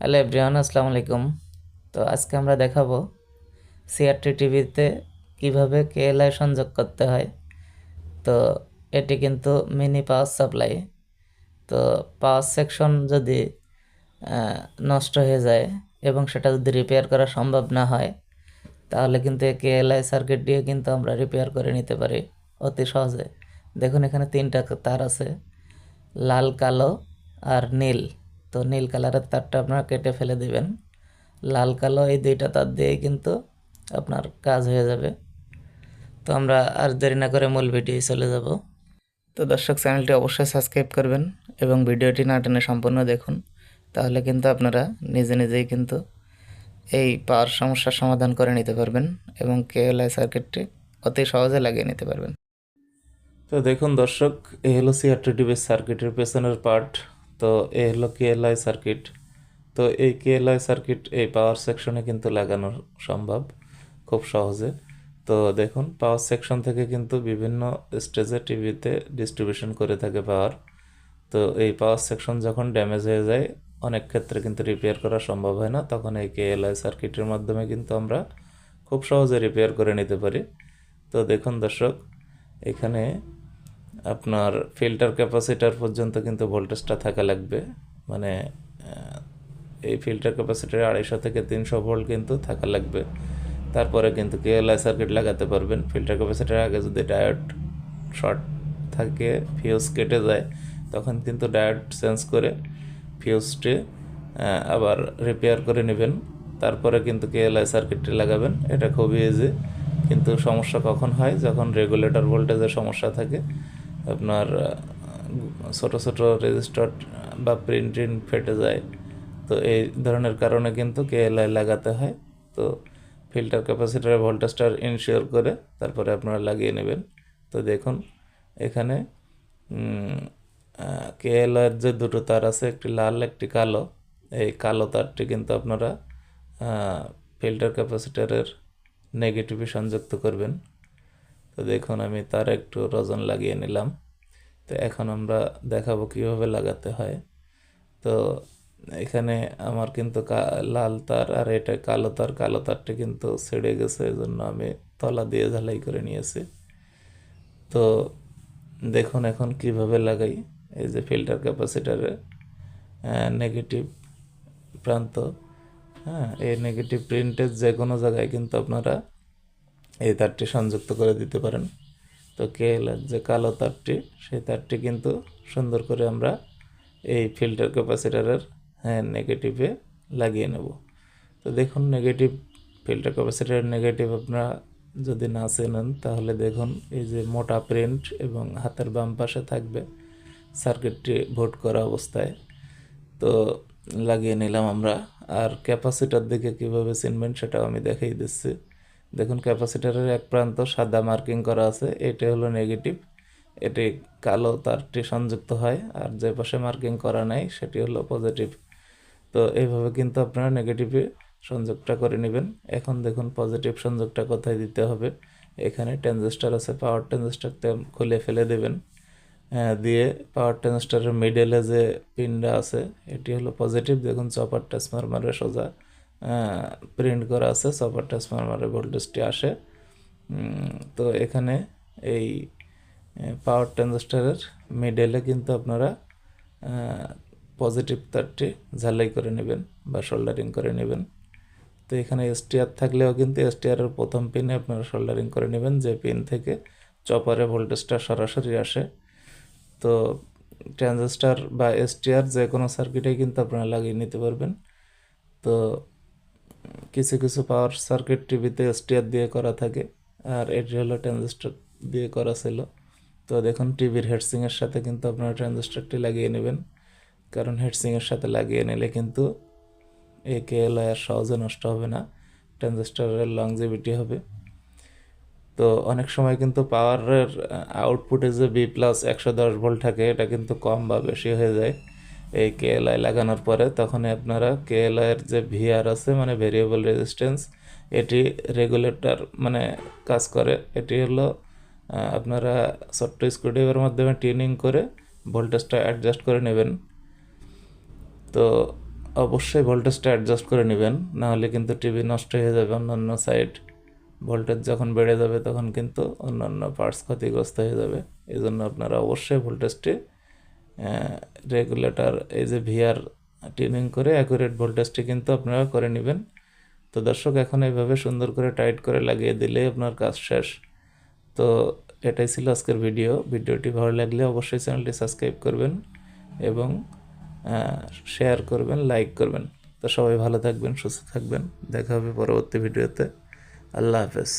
Hello everyone, আসসালামু আলাইকুম। তো আজকে আমরা দেখাবো সিআরটি টিভিতে কীভাবে কেএলআই সংযোগ করতে হয়। তো এটি কিন্তু মিনি পাওয়ার সাপ্লাই তো পাওয়ার সেকশন যদি নষ্ট হয়ে যায় এবং সেটা যদি রিপেয়ার করা সম্ভব না হয়, তাহলে কিন্তু কেএলআই সার্কিট দিয়ে কিন্তু আমরা রিপেয়ার করে নিতে পারি অতি সহজে। দেখুন এখানে তিনটা তার আছে, লাল, কালো আর নীল। তো নীল কালারের তারটা আপনারা কেটে ফেলে দিবেন। লাল কালো এই দুইটা তার দিয়েই কিন্তু আপনার কাজ হয়ে যাবে। তো আমরা আর দেরি না করে মূল ভিডিও চলে যাব। তো দর্শক, চ্যানেলটি অবশ্যই সাবস্ক্রাইব করবেন এবং ভিডিওটি না টেনে সম্পূর্ণ দেখুন। তাহলে কিন্তু আপনারা নিজে নিজেই কিন্তু এই পাওয়ার সমস্যার সমাধান করে নিতে পারবেন এবং কেএলআই সার্কিটটি অতি সহজে লাগিয়ে নিতে পারবেন। তো দেখুন দর্শক, এ হলো সিআরটি টিভির সার্কিটের পেছনের পার্ট। তো এ হলো কেএলআই সার্কিট তো এই কেএলআই সার্কিট এই পাওয়ার সেকশনে কিন্তু লাগানো সম্ভব, খুব সহজে। তো দেখুন পাওয়ার সেকশন থেকে কিন্তু বিভিন্ন স্টেজে টিভিতে ডিস্ট্রিবিউশন করে থাকে পাওয়ার তো এই পাওয়ার সেকশন যখন ড্যামেজ হয়ে যায়, অনেক ক্ষেত্রে কিন্তু রিপেয়ার করা সম্ভব হয় না। তখন এই কেএলআই সার্কিটের মাধ্যমে কিন্তু আমরা খুব সহজে রিপেয়ার করে নিতে পারি। তো দেখুন দর্শক, এখানে আপনার ফিল্টার ক্যাপাসিটার পর্যন্ত কিন্তু ভোল্টেজটা থাকা লাগবে। মানে এই ফিল্টার ক্যাপাসিটারে আড়াইশো থেকে তিনশো ভোল্ট কিন্তু থাকা লাগবে। তারপরে কিন্তু কেএলআই সার্কিট লাগাতে পারবেন। ফিল্টার ক্যাপাসিটার আগে যদি ডায়োড শর্ট থাকে, ফিউজ কেটে যায়, তখন কিন্তু ডায়োড চেঞ্জ করে ফিউজটি আবার রিপেয়ার করে নেবেন। তারপরে কিন্তু কেএলআই সার্কিটটি লাগাবেন। এটা খুবই ইজি কিন্তু সমস্যা কখন হয়? যখন রেগুলেটর ভোল্টেজের সমস্যা থাকে আপনার ছোট ছোট রেজিস্টার বা প্রিন্টিং ফেটে যায়। তো এই ধরনের কারণে কিন্তু কেএলআই লাগাতে হয়। তো ফিল্টার ক্যাপাসিটারের ভোল্টেজটা ইনশিওর করে, তারপরে আপনারা লাগিয়ে নেবেন। তো দেখুন, এখানে কেএলআর যে দুটো তার আছে, একটি লাল, একটি কালো, এই কালো তারটি কিন্তু আপনারা ফিল্টার ক্যাপাসিটারের নেগেটিভে সংযুক্ত করবেন। তো দেখুন, আমি তার একটু রজন লাগিয়ে নিলাম। তো এখন আমরা দেখাবো কীভাবে লাগাতে হয়। তো এখানে আমার কিন্তু লাল তার আর এটা কালো তার। কালো তারটা কিন্তু ছেড়ে গেছে এই জন্য আমি তলা দিয়ে ঝালাই করে নিয়েছি। তো দেখুন এখন কীভাবে লাগাই। এই যে ফিল্টার ক্যাপাসিটারে নেগেটিভ প্রান্ত। হ্যাঁ এই নেগেটিভ প্রিন্টের যে কোনো জায়গায় কিন্তু আপনারা এই তারটি সংযুক্ত করে দিতে পারেন। তো কেএলের যে কালো তারটি? সেই তারটি কিন্তু সুন্দর করে আমরা এই ফিল্টার ক্যাপাসিটারের হ্যাঁ নেগেটিভে লাগিয়ে নেব। তো দেখুন নেগেটিভ ফিল্টার ক্যাপাসিটার নেগেটিভ আপনারা যদি না চেনেন, তাহলে দেখুন এই যে মোটা প্রিন্ট এবং হাতের বাম পাশে থাকবে সার্কিটটি ভোট করা অবস্থায়। তো লাগিয়ে নিলাম আমরা। আর ক্যাপাসিটার দিকে কীভাবে চিনবেন সেটাও আমি দেখিয়ে দিচ্ছি। দেখুন ক্যাপাসিটারের এক প্রান্ত সাদা মার্কিং করা আছে এটা হলো নেগেটিভ এটি কালো তারটি সংযুক্ত হয় আর যে পাশে মার্কিং করা নাই সেটি হলো পজিটিভ। তো এইভাবে কিন্তু আপনারা নেগেটিভে সংযোগটা করে নেবেন। এখন দেখুন পজিটিভ সংযোগটা কোথায় দিতে হবে? এখানে ট্রানজিস্টার আছে পাওয়ার ট্রানজিস্টারটা খুলে ফেলে দেবেন। আহ, দিয়ে পাওয়ার ট্রানজিস্টারের মিডলে যে পিনটা আছে এটি হলো পজিটিভ। দেখুন চপার ট্রান্সফরমারের সোজা প্রিন্ট করা আছে চপার ট্রান্সফরমারের ভোল্টেজটি আসে। তো এখানে এই পাওয়ার ট্রানজিস্টারের মিডলে কিন্তু আপনারা পজিটিভ তারটি ঝালাই করে নেবেন বা সোল্ডারিং করে নেবেন। তো এখানে এসটিআর থাকলেও কিন্তু এসটিআরের প্রথম পিনে আপনারা সোল্ডারিং করে নেবেন, যে পিন থেকে চপারে ভোল্টেজটা সরাসরি আসে। তো ট্রানজিস্টার বা এসটিআর যে কোনো সার্কিটে কিন্তু আপনারা লাগিয়ে নিতে পারবেন। তো কিছু কিছু পাওয়ার সার্কিট টিভিতে এসটিআর দিয়ে করা থাকে, আর এটি হলো ট্রানজিস্টার দিয়ে করা ছিল। তো দেখুন টিভির হেডসিংয়ের সাথে কিন্তু আপনারা ট্রানজিস্টারটি লাগিয়ে নেবেন, কারণ হেডসিংয়ের সাথে লাগিয়ে নিলে কিন্তু কেএলআই আর সহজে নষ্ট হবে না ট্রানজিস্টারের লংজিভিটি হবে। তো অনেক সময় কিন্তু পাওয়ারের আউটপুটে যে বি প্লাস একশো দশ ভোল্ট থাকে, এটা কিন্তু কম বা বেশি হয়ে যায়। এই কেএলআই লাগানোর পরে তখন আপনারা কেএলআই এর যে ভিআর আছে মানে ভেরিয়েবল রেজিস্ট্যান্স এটি রেগুলেটর মানে কাজ করে। এটি হলো আপনারা ছোট্ট স্ক্রুড্রাইভারের মাধ্যমে টিউনিং করে ভোল্টেজটা অ্যাডজাস্ট করে নেবেন। তো অবশ্যই ভোল্টেজটা অ্যাডজাস্ট করে নেবেন, নাহলে কিন্তু টিভি নষ্ট হয়ে যাবে অন্যান্য সাইড ভোল্টেজ যখন বেড়ে যাবে তখন কিন্তু অন্যান্য পার্টস ক্ষতিগ্রস্ত হয়ে যাবে। এই জন্য আপনারা অবশ্যই ভোল্টেজটি রেগুলেটর এই যে ভিআর টিউনিং করে অ্যাকুরেট ভোল্টেজটি কিন্তু আপনারা করে নেবেন। তো দর্শক, এখন এইভাবে সুন্দর করে টাইট করে লাগিয়ে দিলেই আপনার কাজ শেষ। তো এটাই ছিল আজকের ভিডিও ভিডিওটি ভালো লাগলে অবশ্যই চ্যানেলটি সাবস্ক্রাইব করবেন এবং শেয়ার করবেন লাইক করবেন। তো সবাই ভালো থাকবেন, সুস্থ থাকবেন। দেখা হবে পরবর্তী ভিডিওতে আল্লাহ হাফেজ।